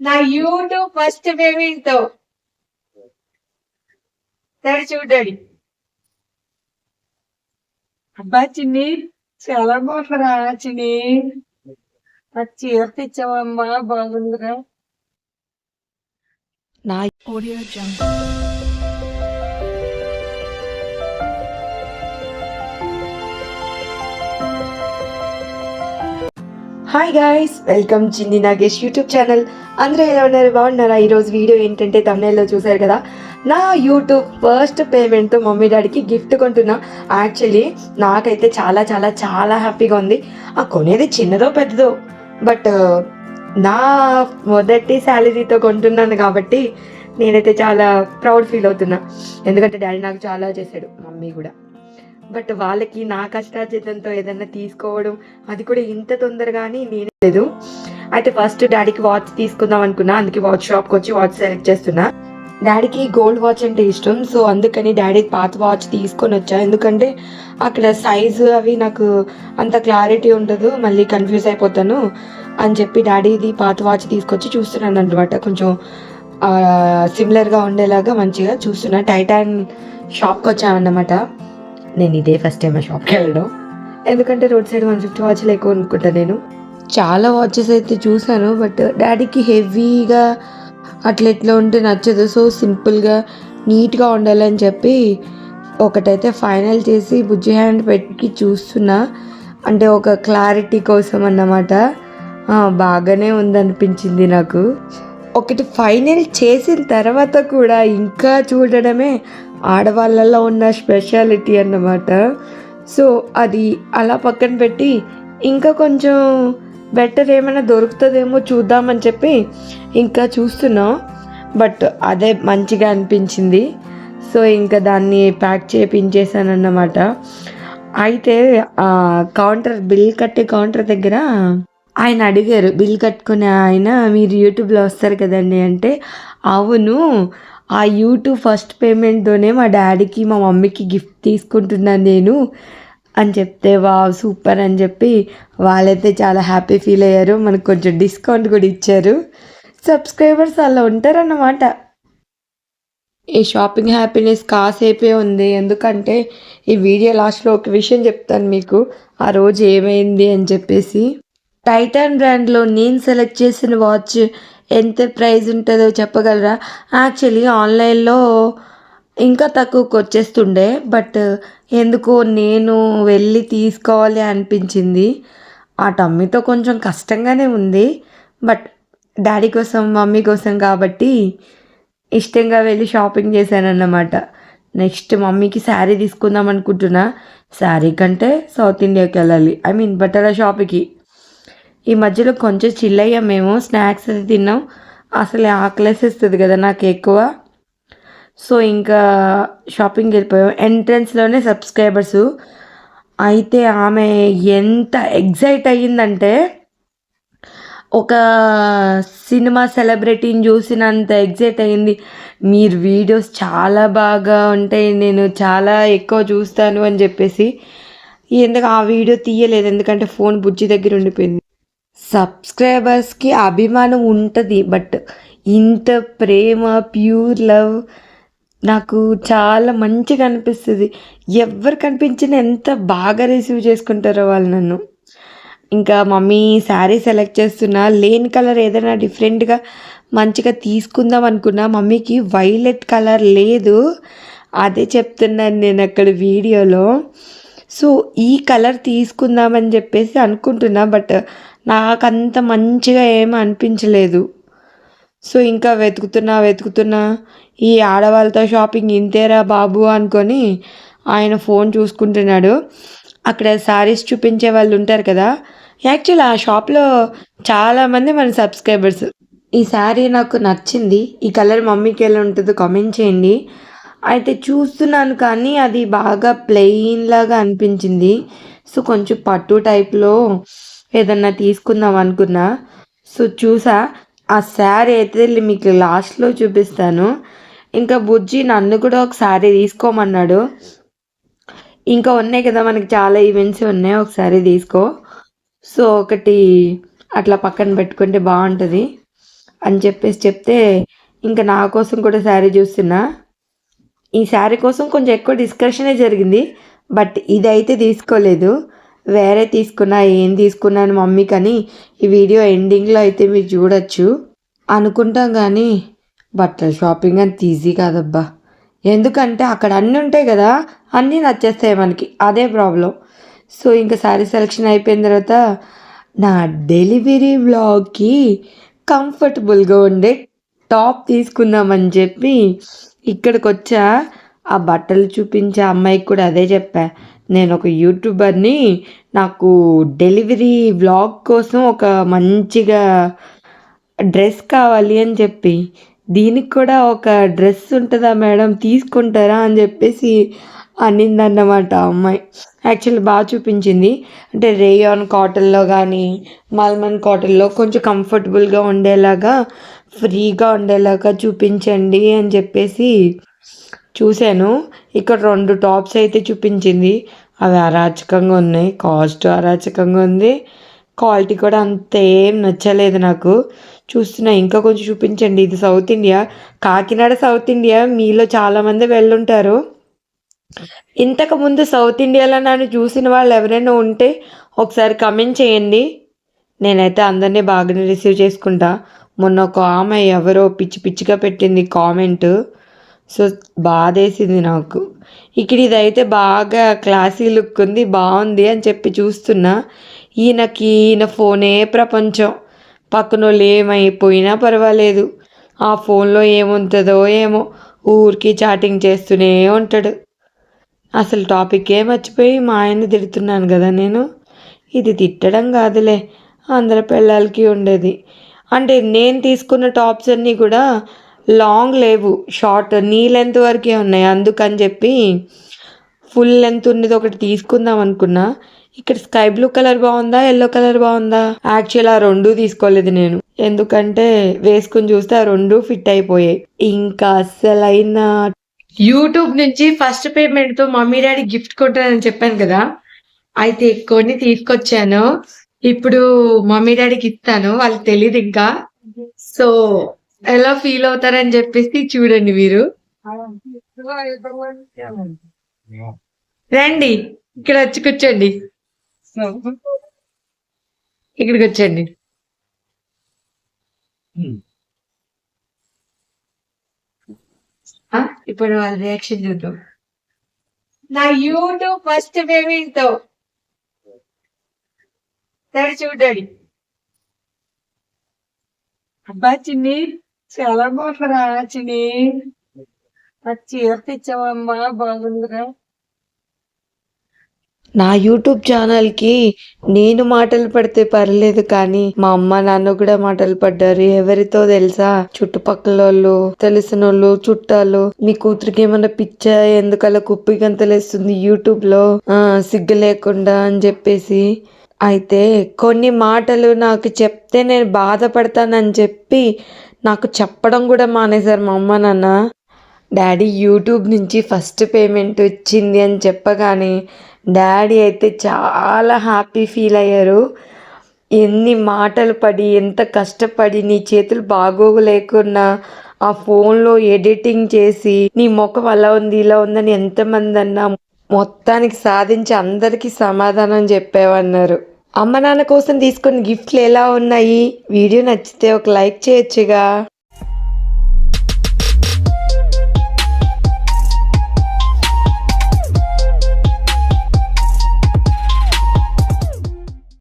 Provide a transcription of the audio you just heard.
నా YouTube first పేమెంట్తో daddy చూడు డాడీ అబ్బా చిన్ని చాలా బాగుందిరా చిన్ని? చీర తెచ్చావమ్మా బాగుందిరా. నా Audio Jungle. Hi guys welcome Chinni Nagesh YouTube channel అందరూ ఎలా ఉన్నారు? బాగున్నారా? ఈరోజు వీడియో ఏంటంటే తమిళలో చూసారు కదా. నా యూట్యూబ్ ఫస్ట్ పేమెంట్తో మమ్మీ డాడీకి గిఫ్ట్ కొంటున్నా. యాక్చువల్లీ నాకైతే చాలా చాలా చాలా హ్యాపీగా ఉంది. ఆ కొనేది చిన్నదో పెద్దదో. బట్ నా మొదటి శాలరీతో కొంటున్నాను కాబట్టి నేనైతే చాలా ప్రౌడ్ ఫీల్ అవుతున్నా. ఎందుకంటే డాడీ నాకు చాలా చేశాడు. మమ్మీ కూడా. బట్ వాళ్ళకి నా కష్టార్జితంతో ఏదైనా తీసుకోవడం అది కూడా ఇంత తొందరగానే నేనే లేదు. అయితే ఫస్ట్ డాడీకి వాచ్ తీసుకుందాం అనుకున్నా. అందుకే వాచ్ షాప్కి వచ్చి వాచ్ సెలెక్ట్ చేస్తున్నా. డాడీకి గోల్డ్ వాచ్ అంటే ఇష్టం. సో అందుకని డాడీ పాత వాచ్ తీసుకొని వచ్చా. ఎందుకంటే అక్కడ సైజు అవి నాకు అంత క్లారిటీ ఉండదు. మళ్ళీ కన్ఫ్యూజ్ అయిపోతాను అని చెప్పి డాడీది పాత వాచ్ తీసుకొచ్చి చూస్తున్నాను అనమాట కొంచెం సిమిలర్గా ఉండేలాగా మంచిగా చూస్తున్నా. టైటాన్ షాప్కి వచ్చామన్నమాట. నేను ఇదే ఫస్ట్ టైం ఆ షాప్కి వెళ్ళడం. ఎందుకంటే రోడ్ సైడ్ వన్ ఫిఫ్టీ వాచ్లు ఎక్కువ అనుకుంటా నేను. చాలా వాచెస్ అయితే చూశాను బట్ డాడీకి హెవీగా అట్లా ఎట్లా ఉంటే నచ్చదు. సో సింపుల్గా నీట్గా ఉండాలని చెప్పి ఒకటైతే ఫైనల్ చేసి బుజ్జి హ్యాండ్ పెట్టి చూస్తున్నా. అంటే ఒక క్లారిటీ కోసం అన్నమాట. బాగానే ఉందనిపించింది నాకు. ఒకటి ఫైనల్ చేసిన తర్వాత కూడా ఇంకా చూడడమే ఆడవాళ్ళలో ఉన్న స్పెషాలిటీ అన్నమాట. సో అది అలా పక్కన పెట్టి ఇంకా కొంచెం బెటర్ ఏమైనా దొరుకుతుందేమో చూద్దామని చెప్పి ఇంకా చూస్తున్నాం. బట్ అదే మంచిగా అనిపించింది. సో ఇంకా దాన్ని ప్యాక్ చేయించేసానన్నమాట అయితే ఆ కౌంటర్ బిల్ కట్టే కౌంటర్ దగ్గర ఆయన అడిగారు. బిల్ కట్టుకునే ఆయన మీరు యూట్యూబ్లో వస్తారు కదండి అంటే అవును ఆ యూట్యూబ్ ఫస్ట్ పేమెంట్తోనే మా డాడీకి మా మమ్మీకి గిఫ్ట్ తీసుకుంటున్నాను నేను అని చెప్తే వా సూపర్ అని చెప్పి వాళ్ళైతే చాలా హ్యాపీ ఫీల్ అయ్యారు. మనకు కొంచెం డిస్కౌంట్ కూడా ఇచ్చారు. సబ్స్క్రైబర్స్ అలా ఉంటారన్నమాట. ఈ షాపింగ్ హ్యాపీనెస్ కాసేపే ఉంది. ఎందుకంటే ఈ వీడియో లాస్ట్లో ఒక విషయం చెప్తాను మీకు. ఆ రోజు ఏమైంది అని చెప్పేసి టైటాన్ బ్రాండ్లో నేను సెలెక్ట్ చేసిన వాచ్ ఎంత ప్రైస్ ఉంటుందో చెప్పగలరా? యాక్చువల్లీ ఆన్లైన్లో ఇంకా తక్కువకి వచ్చేస్తుండే బట్ ఎందుకో నేను వెళ్ళి తీసుకోవాలి అనిపించింది. ఆ టమ్మీతో కొంచెం కష్టంగానే ఉంది బట్ డాడీ కోసం మమ్మీ కోసం కాబట్టి ఇష్టంగా వెళ్ళి షాపింగ్ చేశానన్నమాట. నెక్స్ట్ మమ్మీకి శారీ తీసుకుందాం అనుకుంటున్నా. శారీ కంటే సౌత్ ఇండియాకి వెళ్ళాలి. ఐ మీన్ బట్టల షాప్కి ఈ మధ్యలో కొంచెం చిల్ మేము. స్నాక్స్ అది తిన్నాం. అసలు ఆకలేసేస్తుంది కదా నాకు ఎక్కువ. సో ఇంకా షాపింగ్కి వెళ్ళిపోయాం. ఎంట్రన్స్లోనే సబ్స్క్రైబర్స్ అయితే ఆమె ఎంత ఎగ్జైట్ అయ్యిందంటే ఒక సినిమా సెలబ్రిటీని చూసినంత ఎగ్జైట్ అయ్యింది. మీరు వీడియోస్ చాలా బాగా ఉంటాయి. నేను చాలా ఎక్కువ చూస్తాను అని చెప్పేసి. ఎందుకు ఆ వీడియో తీయలేదు. ఎందుకంటే ఫోన్ బుజ్జి దగ్గర ఉండిపోయింది. సబ్స్క్రైబర్స్కి అభిమానం ఉంటుంది. బట్ ఇంత ప్రేమ ప్యూర్ లవ్ నాకు చాలా మంచిగా అనిపిస్తుంది. ఎవరు కనిపించినా ఎంత బాగా రిసీవ్ చేసుకుంటారో వాళ్ళు నన్ను. ఇంకా మమ్మీ శారీ సెలెక్ట్ చేస్తున్నా. లేని కలర్ ఏదైనా డిఫరెంట్గా మంచిగా తీసుకుందాం అనుకున్నా. మమ్మీకి వైలెట్ కలర్ లేదు. అదే చెప్తున్నాను నేను అక్కడ వీడియోలో. సో ఈ కలర్ తీసుకుందామని చెప్పేసి అనుకుంటున్నా. బట్ నాకు అంత మంచిగా ఏమీ అనిపించలేదు. సో ఇంకా వెతుకుతున్నా వెతుకుతున్నా ఈ ఆడవాళ్ళతో షాపింగ్ ఇంతేరా బాబు అనుకొని ఆయన ఫోన్ చూసుకుంటున్నాడు. అక్కడ శారీస్ చూపించే వాళ్ళు ఉంటారు కదా. యాక్చువల్ ఆ షాప్లో చాలామంది మన సబ్స్క్రైబర్స్. ఈ శారీ నాకు నచ్చింది. ఈ కలర్ మమ్మీకి ఎలా ఉంటుందో కామెంట్ చేయండి. అయితే చూస్తున్నాను కానీ అది బాగా ప్లెయిన్ లాగా అనిపించింది. సో కొంచెం పట్టు టైప్లో ఏదన్నా తీసుకుందాం అనుకున్నా. సో చూసా ఆ శారీ అయితే మీకు లాస్ట్లో చూపిస్తాను. ఇంకా బుజ్జి నన్ను కూడా ఒక శారీ తీసుకోమన్నాడు. ఇంకా ఉన్నాయి కదా మనకి చాలా ఈవెంట్స్ ఉన్నాయి ఒకసారి తీసుకో. సో ఒకటి అట్లా పక్కన పెట్టుకుంటే బాగుంటుంది అని చెప్పేసి చెప్తే ఇంకా నా కోసం కూడా శారీ చూస్తున్నా. ఈ శారీ కోసం కొంచెం ఎక్కువ డిస్కషనే జరిగింది బట్ ఇదైతే తీసుకోలేదు. వేరే తీసుకున్నా ఏం తీసుకున్నాను మమ్మీ కానీ ఈ వీడియో ఎండింగ్లో అయితే మీరు చూడొచ్చు. అనుకుంటాం కానీ బట్టల షాపింగ్ అంత ఈజీ కాదబ్బా. ఎందుకంటే అక్కడ అన్నీ ఉంటాయి కదా అన్నీ నచ్చేస్తాయి మనకి. అదే ప్రాబ్లం. సో ఇంకా శారీ సెలెక్షన్ అయిపోయిన తర్వాత నా డెలివరీ బ్లాగ్కి కంఫర్టబుల్గా ఉండే టాప్ తీసుకుందామని చెప్పి ఇక్కడికి వచ్చా ఆ బట్టలు చూపించే అమ్మాయికి కూడా అదే చెప్పా. నేను ఒక యూట్యూబర్ని నాకు డెలివరీ వ్లాగ్ కోసం ఒక మంచిగా డ్రెస్ కావాలి అని చెప్పి దీనికి కూడా ఒక డ్రెస్ ఉంటుందా మేడం తీసుకుంటారా అని చెప్పేసి అనిందన్నమాట అమ్మాయి. యాక్చువల్లీ బాగా చూపించింది. అంటే రేయాన్ కాటన్లో కానీ మల్మన్ కాటన్లో కొంచెం కంఫర్టబుల్గా ఉండేలాగా ఫ్రీగా ఉండేలాగా చూపించండి అని చెప్పేసి చూశాను. ఇక్కడ రెండు టాప్స్ అయితే చూపించింది. అవి అరాచకంగా ఉన్నాయి. కాస్ట్ అరాచకంగా ఉంది. క్వాలిటీ కూడా అంత ఏం నచ్చలేదు నాకు. చూస్తున్నా ఇంకా కొంచెం చూపించండి. ఇది south India. Kakinada south India. మీలో చాలామంది వెళ్ళుంటారు. ఇంతకు ముందు సౌత్ ఇండియాలో నన్ను చూసిన వాళ్ళు ఎవరైనా ఉంటే ఒకసారి కమెంట్ చేయండి. నేనైతే అందరినీ బాగానే రిసీవ్ చేసుకుంటా. మొన్న ఒక ఆమె ఎవరో పిచ్చి పిచ్చిగా పెట్టింది కామెంట్. సో బాధేసింది నాకు. ఇక్కడ ఇదైతే బాగా క్లాసీ లుక్ ఉంది బాగుంది అని చెప్పి చూస్తున్నా. ఈయనకి ఈయన ఫోనే ప్రపంచం. పక్కన వాళ్ళు ఏమైపోయినా పర్వాలేదు. ఆ ఫోన్లో ఏముంటుందో ఏమో ఊరికి చాటింగ్ చేస్తూనే ఉంటాడు. అసలు టాపిక్కే మర్చిపోయి మా ఆయన్ని తిడుతున్నాను కదా నేను. ఇది తిట్టడం కాదులే అందరి పిల్లలకి ఉండేది. అంటే నేను తీసుకున్న టాప్స్ అన్నీ కూడా లాంగ్ లేవు. షార్ట్ నీ లెంత్ వరకే ఉన్నాయి. అందుకని చెప్పి ఫుల్ లెంత్ ఉన్నది ఒకటి తీసుకుందాం అనుకున్నా. ఇక్కడ స్కై బ్లూ కలర్ బాగుందా? ఎల్లో కలర్ బాగుందా? యాక్చువల్ ఆ రెండు తీసుకోలేదు నేను. ఎందుకంటే వేసుకుని చూస్తే ఆ రెండు ఫిట్ అయిపోయాయి. ఇంకా అసలైన యూట్యూబ్ నుంచి ఫస్ట్ పేమెంట్తో మమ్మీ డాడీ గిఫ్ట్ కొంటానని చెప్పాను కదా. అయితే కొన్ని తీసుకొచ్చాను. ఇప్పుడు మమ్మీ డాడీకి ఇస్తాను. వాళ్ళకి తెలియదు ఇంకా. సో ఎలా ఫీల్ అవుతారని చెప్పేసి చూడండి మీరు. రండి ఇక్కడ వచ్చి కూర్చోండి ఇక్కడికి వచ్చండి. ఆ, ఇప్పుడు వాళ్ళ రియాక్షన్ చూద్దాం. నా యూట్యూబ్ ఫస్ట్ బేబీతో తో. చూడండి. అబ్బా చిన్ని. చాలా బాగుంటుందిరా చిన్ని. ఆ చీర తెచ్చావమ్మా బాగుందిరా. నా యూట్యూబ్ ఛానల్కి నేను మాటలు పడితే పర్లేదు కానీ మా అమ్మ నాన్న కూడా మాటలు పడ్డారు. ఎవరితో తెలుసా? చుట్టుపక్కల వాళ్ళు తెలిసిన వాళ్ళు చుట్టాలు. నీ కూతురికి ఏమన్నా పిచ్చ? ఎందుకలా కుప్పి గంతలేస్తుంది యూట్యూబ్ సిగ్గు లేకుండా అని చెప్పేసి. అయితే కొన్ని మాటలు నాకు చెప్తే నేను బాధపడతానని చెప్పి నాకు చెప్పడం కూడా మానేశారు మా అమ్మ నాన్న. డాడీ యూట్యూబ్ నుంచి ఫస్ట్ పేమెంట్ వచ్చింది అని చెప్పగానే డాడీ అయితే చాలా హ్యాపీ ఫీల్ అయ్యారు. ఎన్ని మాటలు పడి ఎంత కష్టపడి నీ చేతులు బాగోగు లేకున్నా ఆ ఫోన్లో ఎడిటింగ్ చేసి నీ ముఖం అలా ఉంది ఇలా ఉందని ఎంతమంది అన్నా మొత్తానికి సాధించి అందరికీ సమాధానం చెప్పావన్నారు. అమ్మ నాన్న కోసం తీసుకున్న గిఫ్ట్లు ఎలా ఉన్నాయి? వీడియో నచ్చితే ఒక లైక్ చేయొచ్చుగా.